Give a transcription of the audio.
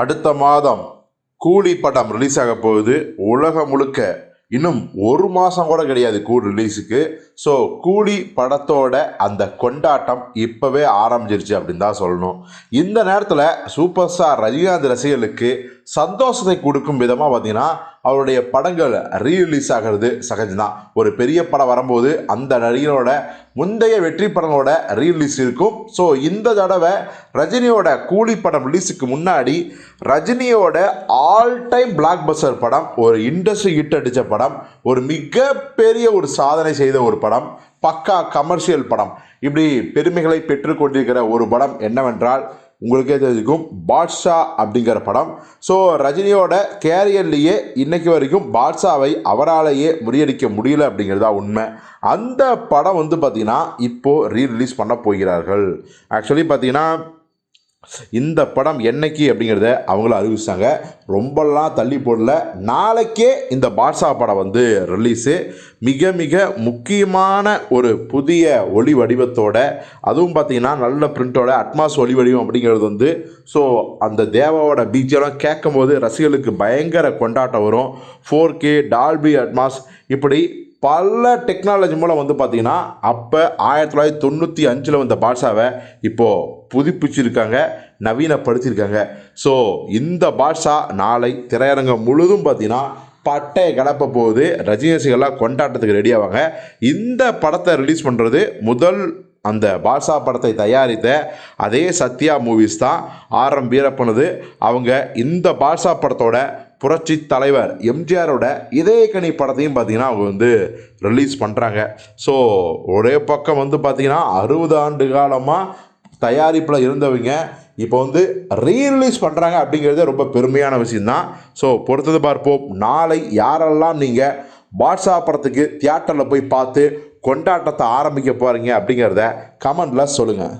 அடுத்த மாதம் கூலி படம் ரிலீஸ் ஆக போகுது. உலகம் முழுக்க இன்னும் ஒரு மாதம் கூட கிடையாது கூலி ரிலீஸுக்கு ஸோ கூலி படத்தோட அந்த கொண்டாட்டம் இப்போவே ஆரம்பிச்சிருச்சு அப்படின்னு தான் சொல்லணும். இந்த நேரத்தில் சூப்பர் ஸ்டார் ரஜினிகாந்த் ரசிகர்களுக்கு சந்தோஷத்தை கொடுக்கும் விதமாக பார்த்தீங்கன்னா அவருடைய படங்கள் ரீரிலீஸ் ஆகிறது சகஜம்தான். ஒரு பெரிய படம் வரும்போது அந்த நடிகரோட முந்தைய வெற்றி படங்களோட ரீரிலீஸ் இருக்கும். ஸோ இந்த தடவை ரஜினியோட கூலி படம் ரிலீஸுக்கு முன்னாடி ரஜினியோட ஆல் டைம் பிளாக் பஸ்டர் படம் ஒரு இண்டஸ்ட்ரி ஹிட் அடித்த படம் ஒரு மிகப்பெரிய ஒரு சாதனை செய்த ஒரு படம் பக்கா கமர்ஷியல் படம். இப்படி பெருமைகளை பெற்றுக்கொண்டிருக்கிற ஒரு படம் என்னவென்றால் உங்களுக்கே தெரிஞ்சுக்கும் பாட்ஷா அப்படிங்கிற படம். ஸோ ரஜினியோட கேரியர்லேயே இன்றைக்கு வரைக்கும் பாட்ஷாவை அவராலேயே முறியடிக்க முடியல அப்படிங்கிறதா உண்மை. அந்த படம் வந்து பார்த்திங்கன்னா இப்போது ரீ ரிலீஸ் பண்ண போகிறார்கள். ஆக்சுவலி பார்த்தீங்கன்னா இந்த படம் என்னைக்கு அப்படிங்கிறத அவங்களும் அறிவிச்சாங்க. ரொம்பலாம் தள்ளி போடல. நாளைக்கே இந்த பாட்ஷா படம் வந்து ரிலீஸு மிக மிக முக்கியமான ஒரு புதிய ஒளி வடிவத்தோட அதுவும் பார்த்திங்கன்னா நல்ல பிரிண்டோட அட்மாஸ் ஒளி வடிவம் அப்படிங்கிறது வந்து ஸோ அந்த தேவாவோட பீச்செல்லாம் கேட்கும் போது ரசிகர்களுக்கு பயங்கர கொண்டாட்டம் வரும். ஃபோர் கே டால்பி அட்மாஸ் இப்படி பல டெக்னாலஜி மூலம் வந்து பார்த்தீங்கன்னா அப்போ ஆயிரத்தி தொள்ளாயிரத்தி தொண்ணூற்றி அஞ்சில் வந்த பாட்ஷாவை இப்போது புதுப்பிச்சிருக்காங்க நவீனப்படுத்தியிருக்காங்க ஸோ இந்த பாட்ஷா நாளை திரையரங்கம் முழுதும் பார்த்தீங்கன்னா பட்டை கிளப்ப போகுது. ரஜினிசிகள்லாம் கொண்டாட்டத்துக்கு ரெடி ஆவாங்க. இந்த படத்தை ரிலீஸ் பண்ணுறது முதல் அந்த பாட்ஷா படத்தை தயாரித்த அதே சத்யா மூவிஸ் தான். ஆர் எம் வீரப்பனது. அவங்க இந்த பாஷா படத்தோட புரட்சி தலைவர் எம்ஜிஆரோட இதயக்கனி படத்தையும் பார்த்தீங்கன்னா அவங்க வந்து ரிலீஸ் பண்ணுறாங்க ஸோ ஒரே பக்கம் வந்து பார்த்திங்கன்னா அறுபது ஆண்டு காலமாக தயாரிப்பில் இருந்தவங்க இப்போ வந்து ரீரிலீஸ் பண்ணுறாங்க அப்படிங்கிறது ரொம்ப பெருமையான விஷயந்தான் ஸோ பொறுத்தது பார்ப்போம். நாளை யாரெல்லாம் நீங்கள் பாட்ஷா படத்துக்கு தியேட்டரில் போய் பார்த்து கொண்டாட்டத்தை ஆரம்பிக்க போகிறீங்க அப்படிங்கிறத கமெண்டில் சொல்லுங்கள்